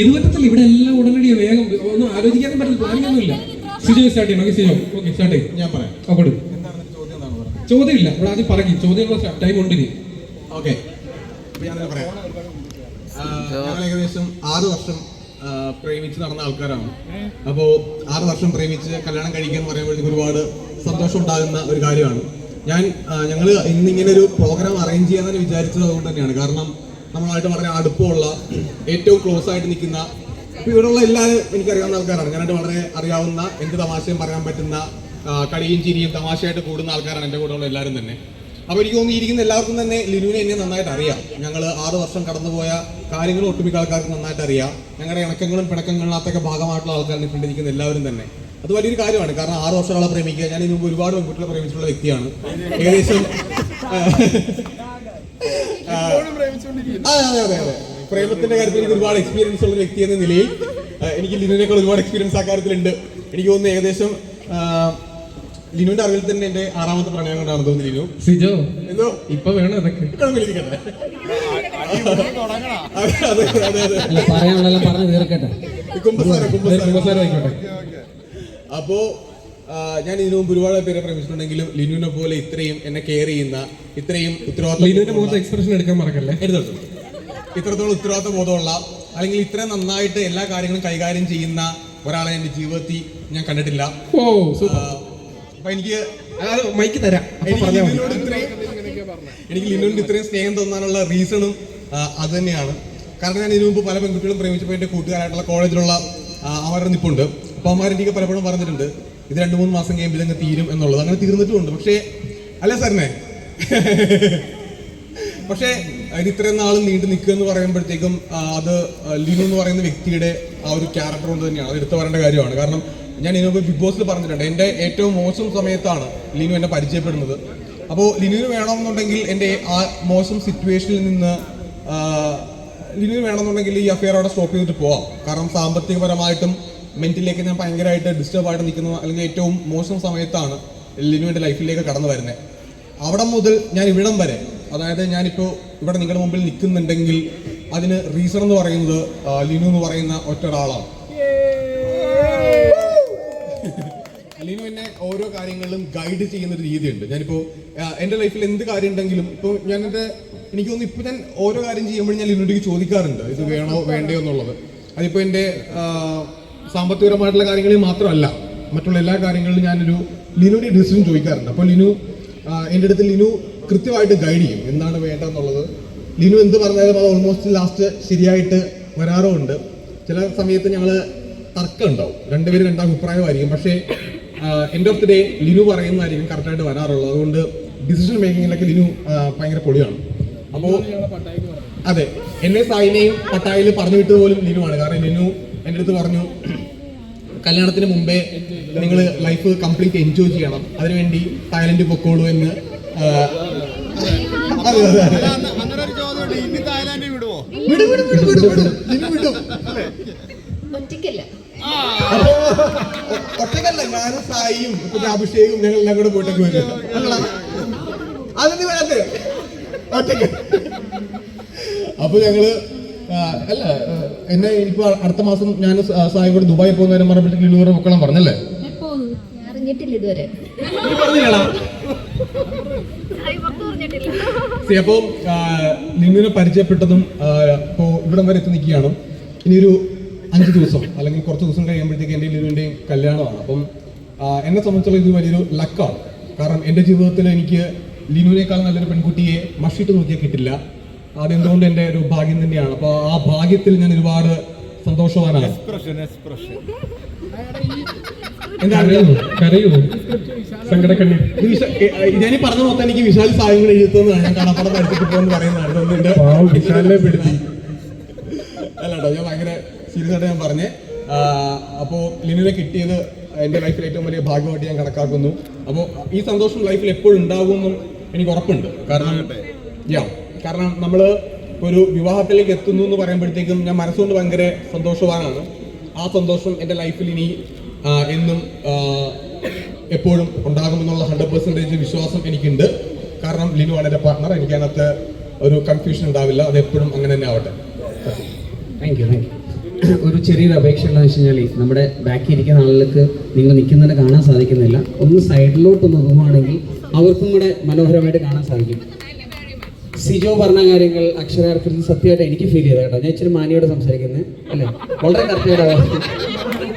ഇരുപത്തല്ല ഇവിടെ എല്ലാം ഉടനടി വേഗം ഒന്നും ആലോചിക്കാനും പറ്റില്ല പ്ലാനിംഗ് ഒന്നുമില്ല സിജോ സ്റ്റാർട്ട് ചെയ്യണം ഓക്കെ സിജോ. ഓക്കെ സ്റ്റാർട്ട് ചെയ്യും. ഞാൻ പറയാം. എന്താണ് ചോദ്യം ഇല്ല പറഞ്ഞത്? ചോദ്യമില്ല. ഇവിടെ ആദ്യം പറയും ചോദ്യമുള്ള ടൈം ഉണ്ട് ഇനി. ഓക്കെ. ഞാൻ പറയാം. ഞങ്ങൾ ഏകദേശം ആറ് വർഷം പ്രേമിച്ച് നടന്ന ആൾക്കാരാണ്. അപ്പോൾ ആറ് വർഷം പ്രേമിച്ച് കല്യാണം കഴിക്കുക എന്ന് പറയുമ്പോഴത്തേക്ക് ഒരുപാട് സന്തോഷം ഉണ്ടാകുന്ന ഒരു കാര്യമാണ്. ഞാൻ ഞങ്ങൾ ഇന്നിങ്ങനെ ഒരു പ്രോഗ്രാം അറേഞ്ച് ചെയ്യാൻ വിചാരിച്ചത് അതുകൊണ്ട് തന്നെയാണ്. കാരണം നമ്മളായിട്ട് വളരെ അടുപ്പമുള്ള ഏറ്റവും ക്ലോസ് ആയിട്ട് നിൽക്കുന്ന അപ്പൊ ഇവിടെയുള്ള എല്ലാവരും എനിക്കറിയാവുന്ന ആൾക്കാരാണ്. ഞാനായിട്ട് വളരെ അറിയാവുന്ന എന്ത് തമാശയും പറയാൻ പറ്റുന്ന കടിയും ചിരിയും തമാശയായിട്ട് കൂടുന്ന ആൾക്കാരാണ് എന്റെ കൂടെയുള്ള എല്ലാവരും തന്നെ. അപ്പൊ എനിക്ക് തോന്നുന്നു ഇരിക്കുന്ന എല്ലാവർക്കും തന്നെ ലിനുവിനെ എന്നെ നന്നായിട്ട് അറിയാം. ഞങ്ങൾ ആറ് വർഷം കടന്നുപോയ കാര്യങ്ങൾ ഒട്ടുമിക്ക ആൾക്കാർക്ക് നന്നായിട്ട് അറിയാം. ഞങ്ങളുടെ ഇണക്കങ്ങളും പിണക്കങ്ങളിനകത്തൊക്കെ ഭാഗമായിട്ടുള്ള ആൾക്കാരെ കണ്ടിരിക്കുന്ന എല്ലാവരും തന്നെ. അത് വലിയൊരു കാര്യമാണ്. കാരണം ആറ് ആളെ പ്രേമിക്കുക. ഞാൻ ഇതിന് മുമ്പ് ഒരുപാട് പെൺകുട്ടികളെ പ്രേമിച്ചിട്ടുള്ള വ്യക്തിയാണ്. ഏകദേശം ആ, അതെ അതെ അതെ പ്രേമത്തിന്റെ കാര്യത്തിൽ എനിക്ക് ഒരുപാട് എക്സ്പീരിയൻസ് ഉള്ള വ്യക്തി എന്ന നിലയിൽ എനിക്ക് ലിനുവിനേക്കാൾ ഒരുപാട് എക്സ്പീരിയൻസ് ആ കാര്യത്തിലുണ്ട്. എനിക്ക് തോന്നുന്നു ഏകദേശം ലിനുവിന്റെ അറിവിൽ തന്നെ എന്റെ ആറാമത്തെ പ്രണയം കൊണ്ടാണ് തോന്നുന്നു ലിനു. സിജോ എന്തോ? ഇപ്പൊ വേണം അതൊക്കെ കുഴപ്പമിരിക്കട്ടെ അതെ അതെ അതെ അതെ. അല്ല പറയാനുള്ളതെല്ലാം പറഞ്ഞു തീർക്കട്ടെ. കുമ്പസാരം കുമ്പസാരം. കുമ്പസാരം ആയിക്കോട്ടെ. അപ്പോ ഞാൻ ഇതിനു മുമ്പ് ഒരുപാട് പേരെ പ്രേമിച്ചിട്ടുണ്ടെങ്കിലും ലിനുവിനെ പോലെ ഇത്രയും എന്നെ കെയർ ചെയ്യുന്ന ഇത്രയും ഉത്തരവാദിത്വം എക്സ്പ്രഷൻ എടുക്കാൻ മറക്കല്ലേ? എടുത്തോളൂ. ഇത്രത്തോളം ഉത്തരവാദിത്വ ബോധമുള്ള അല്ലെങ്കിൽ ഇത്രയും നന്നായിട്ട് എല്ലാ കാര്യങ്ങളും കൈകാര്യം ചെയ്യുന്ന ഒരാളെ എന്റെ ജീവിതത്തിൽ ഞാൻ കണ്ടിട്ടില്ല. ഓ അപ്പൊ എനിക്ക് മൈക്ക് തരാം. എനിക്ക് പറഞ്ഞാൽ ഇത്രയും ലിനുവിന്റെ ഇത്രയും സ്നേഹം തോന്നാനുള്ള റീസണും അത് തന്നെയാണ്. കാരണം ഞാൻ ഇതിനു മുമ്പ് പല പെൺകുട്ടികളും പ്രേമിച്ചപ്പോൾ എന്റെ കൂട്ടുകാരായിട്ടുള്ള കോളേജിലുള്ള അവരുടെ നിപ്പുണ്ട്. അപ്പോൾ അമ്മമാരെനിക്ക് എനിക്ക് പലപ്പോഴും പറഞ്ഞിട്ടുണ്ട് ഇത് രണ്ട് മൂന്ന് മാസം കഴിയുമ്പോൾ ഇതങ്ങ് തീരും എന്നുള്ളത് അങ്ങനെ തീർന്നിട്ടുമുണ്ട്. പക്ഷേ അല്ല സാറിനെ. പക്ഷേ ഇത് ഇത്രയും നാൾ നീണ്ടു നിൽക്കുക എന്ന് പറയുമ്പോഴത്തേക്കും അത് ലിനു എന്ന് പറയുന്ന വ്യക്തിയുടെ ആ ഒരു ക്യാരക്ടർ കൊണ്ട് തന്നെയാണ്. അത് എടുത്തു പറയേണ്ട കാര്യമാണ്. കാരണം ഞാൻ ഇതിനു ബിഗ് ബോസിൽ പറഞ്ഞിട്ടുണ്ട്. എന്റെ ഏറ്റവും മോശം സമയത്താണ് ലിനു എന്നെ പരിചയപ്പെടുന്നത്. അപ്പോൾ ലിനുവിന് വേണമെന്നുണ്ടെങ്കിൽ എന്റെ ആ മോശം സിറ്റുവേഷനിൽ നിന്ന് ലിനുവിന് വേണമെന്നുണ്ടെങ്കിൽ ഈ അഫെയർ അവിടെ സ്റ്റോപ്പ് ചെയ്തിട്ട് പോവാം. കാരണം സാമ്പത്തികപരമായിട്ടും മെന്റലിലേക്ക് ഞാൻ ഭയങ്കരമായിട്ട് ഡിസ്റ്റർബ് ആയിട്ട് നിൽക്കുന്ന. അല്ലെങ്കിൽ ഏറ്റവും മോശം സമയത്താണ് ലിനു എന്റെ ലൈഫിലേക്ക് കടന്നു വരുന്നത്. അവിടെ മുതൽ ഞാൻ ഇവിടം വരെ അതായത് ഞാനിപ്പോൾ ഇവിടെ നിങ്ങളുടെ മുമ്പിൽ നിൽക്കുന്നുണ്ടെങ്കിൽ അതിന് റീസൺ എന്ന് പറയുന്നത് ലിനു എന്ന് പറയുന്ന ഒറ്റ ഒരാളാണ് ലിനു എന്നെ ഓരോ കാര്യങ്ങളിലും ഗൈഡ് ചെയ്യുന്ന ഒരു രീതിയുണ്ട്. ഞാനിപ്പോൾ എന്റെ ലൈഫിൽ എന്ത് കാര്യം ഉണ്ടെങ്കിലും ഇപ്പോൾ ഞാൻ എന്റെ എനിക്ക് തോന്നുന്നു ഇപ്പോൾ ഞാൻ ഓരോ കാര്യം ചെയ്യുമ്പോഴും ഞാൻ ലിനുടേക്ക് ചോദിക്കാറുണ്ട്. ഇത് വേണോ വേണ്ടയോ എന്നുള്ളത്. അതിപ്പോൾ എന്റെ സാമ്പത്തികപരമായിട്ടുള്ള കാര്യങ്ങളിൽ മാത്രമല്ല മറ്റുള്ള എല്ലാ കാര്യങ്ങളിലും ഞാനൊരു ലിനുവിന്റെ ഡിസിഷൻ ചോദിക്കാറുണ്ട്. അപ്പോൾ ലിനു എന്റെ അടുത്ത് ലിനു കൃത്യമായിട്ട് ഗൈഡ് ചെയ്യും എന്താണ് വേണ്ടതെന്നുള്ളത്. ലിനു എന്ത് പറഞ്ഞാലും അത് ഓൾമോസ്റ്റ് ലാസ്റ്റ് ശരിയായിട്ട് വരാറുമുണ്ട്. ചില സമയത്ത് ഞങ്ങൾ തർക്കം ഉണ്ടാവും. രണ്ടുപേരും രണ്ടാം അഭിപ്രായമായിരിക്കും. പക്ഷേ എൻഡ് ഓഫ് ഡേ ലിനു പറയുന്നതായിരിക്കും കറക്റ്റായിട്ട് വരാറുള്ളത്. അതുകൊണ്ട് ഡിസിഷൻ മേക്കിങ്ങിലൊക്കെ ലിനു ഭയങ്കര പൊളിയാണ്. അപ്പോൾ അതെ എന്നെ സായിനെയും പട്ടായിൽ പറഞ്ഞു വിട്ടത് പോലും ലിനുവാണ്. കാരണം ലിനു എന്റെ അടുത്ത് പറഞ്ഞു കല്യാണത്തിന് മുമ്പേ നിങ്ങൾ ലൈഫ് കംപ്ലീറ്റ് എൻജോയ് ചെയ്യണം. അതിനുവേണ്ടി തായ്ലൻഡ് പൊക്കോളൂ എന്ന്. ആ, അതെ അതെ അതെ. അങ്ങനെ ഒരു ചോദ്യമുണ്ട് ഇനി തായ്ലാന്റിൽ വിടുവോ വിടും വിടും വിടും വിടും വിടും. ലിനു വിടും. ഒറ്റയ്ക്കല്ല. അപ്പോ ഒ- ഒറ്റയ്ക്കല്ല ഞാനും സായിയും പിന്നെ അഭിഷേകും ഞങ്ങൾ എല്ലാം കൂടെ പോയിട്ടൊക്കെ വരും? അതെന്ത് വേണ്ടത് ഒറ്റയ്ക്ക്. അപ്പൊ ഞങ്ങൾ അല്ല എന്നെ ഇപ്പൊ അടുത്ത മാസം ഞാൻ സാഹിബോട് ദുബായി പോകുന്ന നേരം പറഞ്ഞപ്പോഴത്തേക്ക് ഇരുന്നൂറ് മക്കളും പറഞ്ഞല്ലേ അറിഞ്ഞിട്ടില്ല ഇതുവരെ. നീ പറഞ്ഞില്ലടാ. See, അപ്പോ നിന്നിനെ പരിചയപ്പെട്ടതും ഇപ്പോ ഇവിടം വരെ എത്തി നിൽക്കുകയാണ്. ഇനിയൊരു അഞ്ച് ദിവസം അല്ലെങ്കിൽ കുറച്ച് ദിവസം കഴിയുമ്പോഴത്തേക്ക് എന്റെ ലിനുവിന്റെയും കല്യാണമാണ്. അപ്പം എന്നെ സംബന്ധിച്ചുള്ള ഇത് വലിയൊരു ലക്കാണ് കാരണം എന്റെ ജീവിതത്തിൽ എനിക്ക് ലിനുവിനേക്കാൾ നല്ലൊരു പെൺകുട്ടിയെ മഷിട്ട് നോക്കിയാൽ കിട്ടില്ല. അതെന്തുകൊണ്ട് എന്റെ ഒരു ഭാഗ്യം തന്നെയാണ്? അപ്പോൾ ആ ഭാഗ്യത്തിൽ ഞാൻ ഒരുപാട് സന്തോഷവാനാണ്. ഞാനീ പറഞ്ഞ മൊത്തം എനിക്ക് വിശാൽ സായങ്ങൾ എഴുതുന്നതാണ്. ഞാൻ കടപ്പടം പഠിച്ചിട്ട് പോകുന്ന പറയുന്നതാണ് വിശാലിനെ പെടുത്തി. അല്ല ഞാൻ ഭയങ്കര സീരിയസ് ആയിട്ട് ഞാൻ പറഞ്ഞേ. അപ്പോൾ ലിനുവിനെ കിട്ടിയത് എന്റെ ലൈഫിൽ ഏറ്റവും വലിയ ഭാഗ്യമായിട്ട് ഞാൻ കണക്കാക്കുന്നു. അപ്പോൾ ഈ സന്തോഷം ലൈഫിൽ എപ്പോഴും ഉണ്ടാകുമെന്നും എനിക്ക് ഉറപ്പുണ്ട്. കാരണം യാ കാരണം നമ്മൾ ഒരു വിവാഹത്തിലേക്ക് എത്തുന്നു എന്ന് പറയുമ്പോഴത്തേക്കും ഞാൻ മനസ്സുകൊണ്ട് ഭയങ്കര സന്തോഷവാനാണ്. ആ സന്തോഷം എന്റെ ലൈഫിൽ ഇനി എന്നും എപ്പോഴും ഉണ്ടാകുമെന്നുള്ള ഹൺഡ്രഡ് പെർസെന്റേജ് വിശ്വാസം എനിക്കുണ്ട്. കാരണം ലിനു ആണ് എന്റെ പാർട്ണർ എനിക്കതിനകത്ത് ഒരു കൺഫ്യൂഷൻ ഉണ്ടാവില്ല. അത് എപ്പോഴും അങ്ങനെ തന്നെ ആവട്ടെ. താങ്ക് യു താങ്ക് യു ഒരു ചെറിയൊരു അപേക്ഷ ഉള്ളതെന്ന് വെച്ച് കഴിഞ്ഞാൽ നമ്മുടെ ബാക്കി ഇരിക്കുന്ന ആളുകൾക്ക് നിങ്ങൾ നിൽക്കുന്നതിനെ കാണാൻ സാധിക്കുന്നില്ല. ഒന്ന് സൈഡിലോട്ട് നോക്കുകയാണെങ്കിൽ അവർക്കും കൂടെ മനോഹരമായിട്ട് കാണാൻ സാധിക്കും. സിജോ പറഞ്ഞ കാര്യങ്ങൾ അക്ഷരാർത്ഥത്തിൽ സത്യമായിട്ട് എനിക്ക് ഫീൽ ചെയ്ത കേട്ടോ. ഞാൻ ഇച്ചിരി മാനിയോട് സംസാരിക്കുന്നത് അല്ലേ? വളരെ കറക്റ്റായിട്ട്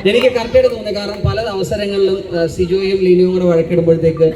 എനിക്ക് കറക്റ്റായിട്ട് തോന്നുന്നത് കാരണം പല അവസരങ്ങളിലും സിജോയും ലീനയും കൂടെ വഴക്കിടുമ്പോഴത്തേക്ക്